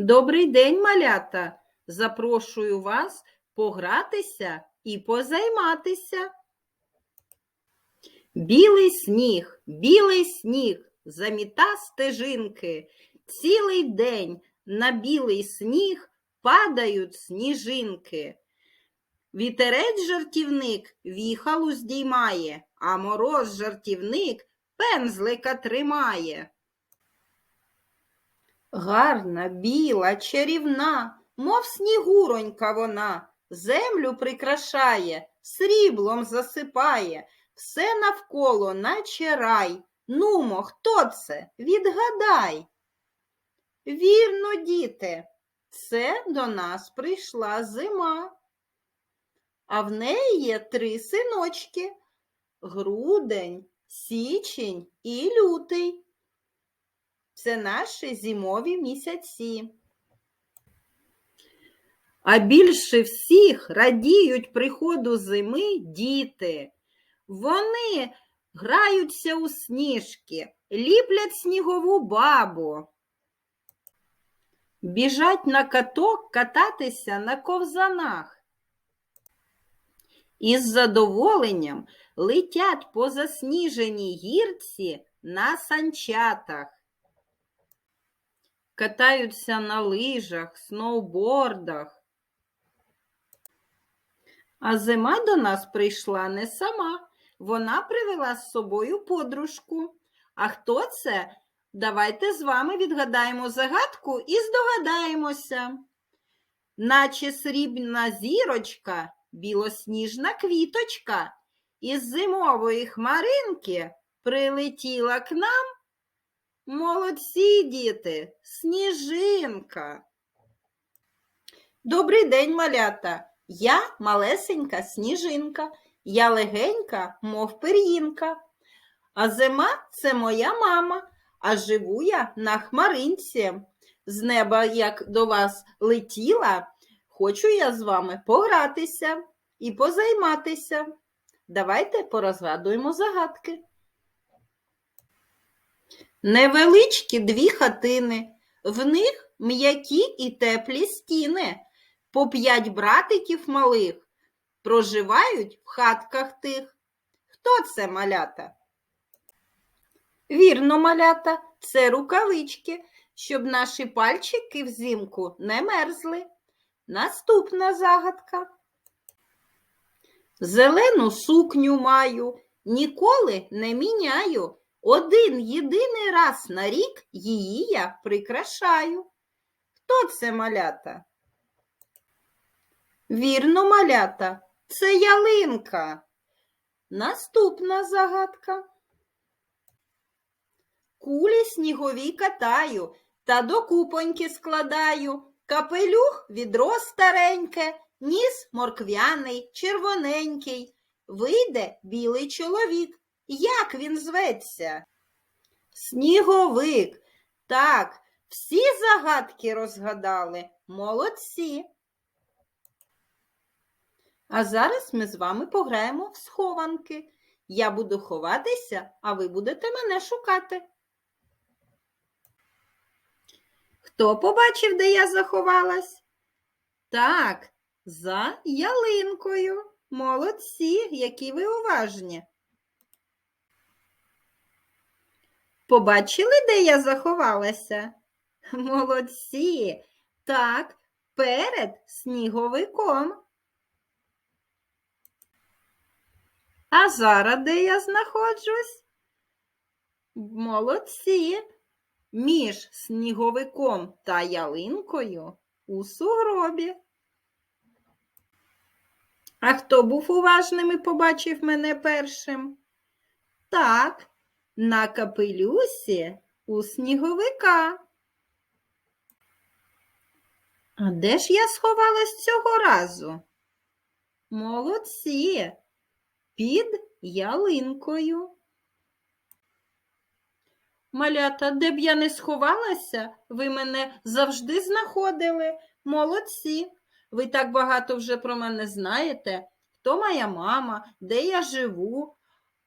Добрий день, малята! Запрошую вас погратися і позайматися. Білий сніг, білий сніг, заміта стежинки. Цілий день на білий сніг падають сніжинки. Вітерець жартівник віхалу здіймає, а мороз жартівник пензлика тримає. Гарна, біла, чарівна, мов снігуронька вона, землю прикрашає, сріблом засипає, все навколо, наче рай. Нумо, хто це? Відгадай. Вірно, діти, це до нас прийшла зима. А в неї є три синочки грудень, січень і лютий. Це наші зимові місяці. А більше всіх радіють приходу зими діти. Вони граються у сніжки, ліплять снігову бабу. Біжать на каток кататися на ковзанах. Із задоволенням летять по засніженій гірці на санчатах катаються на лижах, сноубордах. А зима до нас прийшла не сама. Вона привела з собою подружку. А хто це? Давайте з вами відгадаємо загадку і здогадаємося. Наче срібна зірочка, білосніжна квіточка, із зимової хмаринки прилетіла к нам Молодці, діти, сніжинка. Добрий день, малята. Я малесенька сніжинка, я легенька, мов пир'їнка. А зима це моя мама, а живу я на хмаринці. З неба, як до вас летіла, хочу я з вами погратися і позайматися. Давайте порозгадуємо загадки. Невеличкі дві хатини, в них м'які і теплі стіни, по п'ять братиків малих проживають в хатках тих. Хто це малята? Вірно, малята, це рукавички, щоб наші пальчики взимку не мерзли. Наступна загадка. Зелену сукню маю, ніколи не міняю. Один єдиний раз на рік її я прикрашаю. Хто це малята? Вірно, малята, це ялинка. Наступна загадка. Кулі снігові катаю та до купоньки складаю. Капелюх відро стареньке, ніс морквяний, червоненький. Вийде білий чоловік. Як він зветься? Сніговик. Так, всі загадки розгадали. Молодці. А зараз ми з вами пограємо в схованки. Я буду ховатися, а ви будете мене шукати. Хто побачив, де я заховалась? Так, за ялинкою. Молодці, які ви уважні. Побачили, де я заховалася? Молодці. Так, перед сніговиком. А зараз де я знаходжусь? Молодці. Між сніговиком та ялинкою у сугробі. А хто був уважним і побачив мене першим? Так, на капелюсі у сніговика. А де ж я сховалась цього разу? Молодці, під ялинкою. Малята, де б я не сховалася, ви мене завжди знаходили. Молодці. Ви так багато вже про мене знаєте, хто моя мама, де я живу.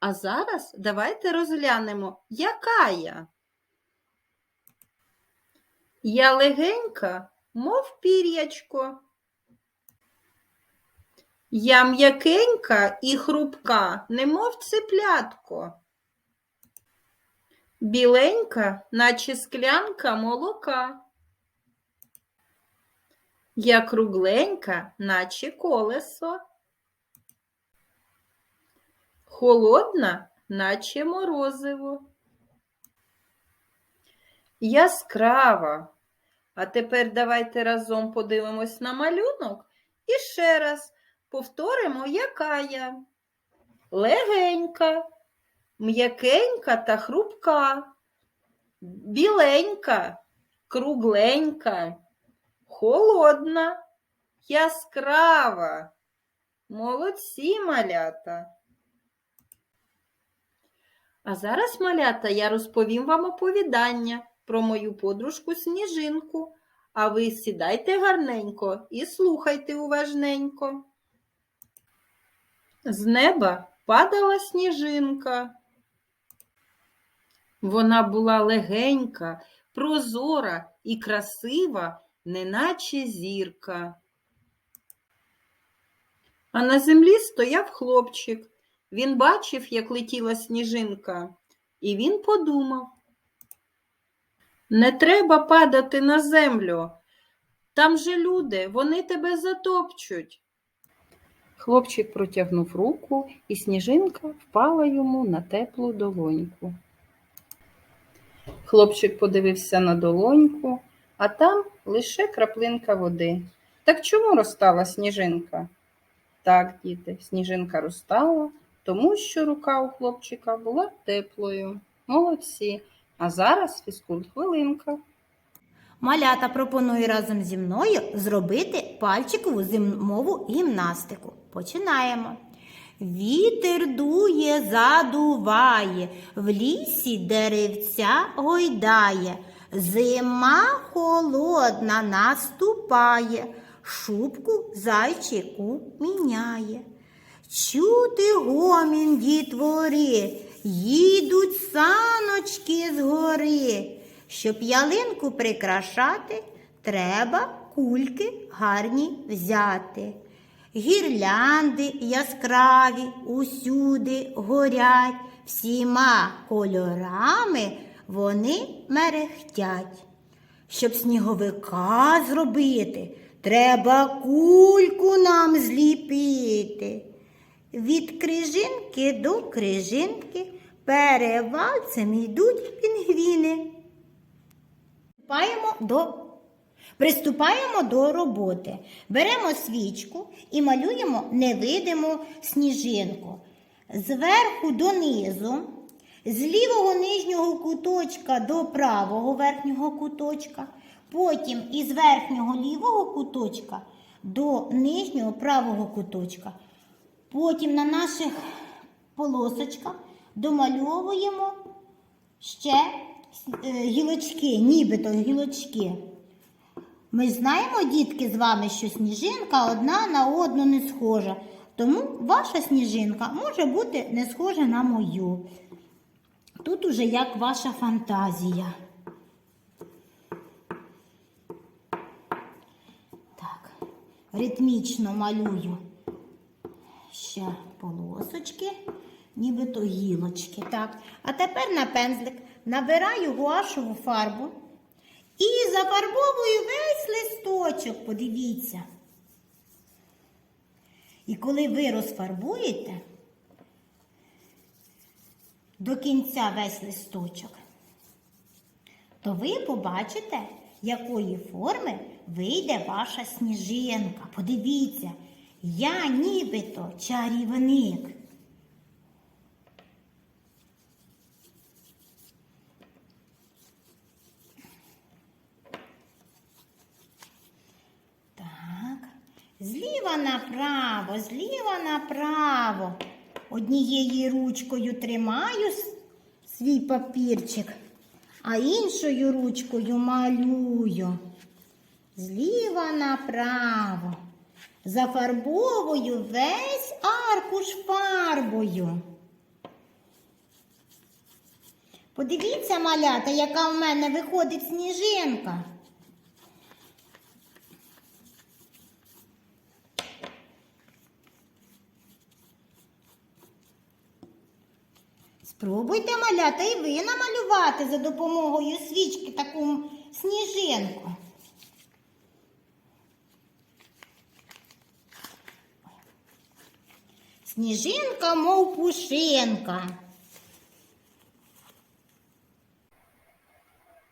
А зараз давайте розглянемо, яка я. Я легенька, мов пір'ячко. Я м'якенька і хрупка, немов цеплятко. Біленька, наче склянка молока. Я кругленька, наче колесо. Холодна, наче морозиво. Яскрава. А тепер давайте разом подивимось на малюнок і ще раз повторимо, яка я. Легенька, м'якенька та хрупка, біленька, кругленька, холодна, яскрава. Молодці малята. А зараз, малята, я розповім вам оповідання про мою подружку Сніжинку. А ви сідайте гарненько і слухайте уважненько. З неба падала сніжинка. Вона була легенька, прозора і красива, неначе зірка. А на землі стояв хлопчик. Він бачив, як летіла сніжинка, і він подумав. Не треба падати на землю. Там же люди, вони тебе затопчуть. Хлопчик протягнув руку, і сніжинка впала йому на теплу долоньку. Хлопчик подивився на долоньку, а там лише краплинка води. Так чому розтала сніжинка? Так, діти, сніжинка розтала, тому що рука у хлопчика була теплою. Молодці. А зараз фізкульт хвилинка. Малята пропоную разом зі мною зробити пальчикову зимову гімнастику. Починаємо. Вітер дує, задуває, в лісі деревця гойдає, зима холодна наступає, шубку зайчику міняє. Чути гомін дітвори, їдуть саночки з гори. Щоб ялинку прикрашати, треба кульки гарні взяти. Гірлянди яскраві усюди горять, всіма кольорами вони мерехтять. Щоб сніговика зробити, треба кульку нам зліпити. Від крижинки до крижинки перевалцем йдуть пінгвіни. Приступаємо до, приступаємо до роботи. Беремо свічку і малюємо невидиму сніжинку. Зверху донизу, з лівого нижнього куточка до правого верхнього куточка, потім із верхнього лівого куточка до нижнього правого куточка. Потім на наших полосочках домальовуємо ще е, гілочки, нібито гілочки. Ми знаємо, дітки, з вами, що сніжинка одна на одну не схожа. Тому ваша сніжинка може бути не схожа на мою. Тут уже як ваша фантазія. Так, ритмічно малюю ще полосочки, нібито гілочки. Так. А тепер на пензлик набираю гуашеву фарбу і зафарбовую весь листочок, подивіться. І коли ви розфарбуєте до кінця весь листочок, то ви побачите, якої форми вийде ваша сніжинка. Подивіться, я нібито чарівник. Так, зліва направо, зліва направо. Однією ручкою тримаю свій папірчик, а іншою ручкою малюю. Зліва направо. Зафарбовую весь аркуш фарбою. Подивіться, малята, яка в мене виходить сніжинка. Спробуйте малята і ви намалювати за допомогою свічки таку сніжинку. Сніжинка, мов пушинка.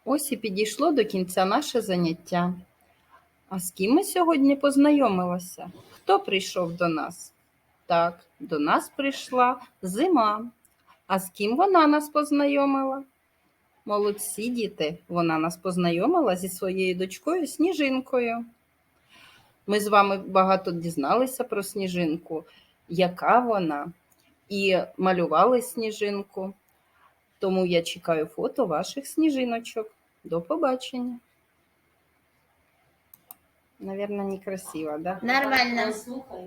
Ось і підійшло до кінця наше заняття. А з ким ми сьогодні познайомилися? Хто прийшов до нас? Так, до нас прийшла зима. А з ким вона нас познайомила? Молодці діти, вона нас познайомила зі своєю дочкою Сніжинкою. Ми з вами багато дізналися про сніжинку, яка вона, і малювали сніжинку. Тому я чекаю фото ваших сніжиночок. До побачення. Наверное, некрасиво, да? Нормально. Слухай.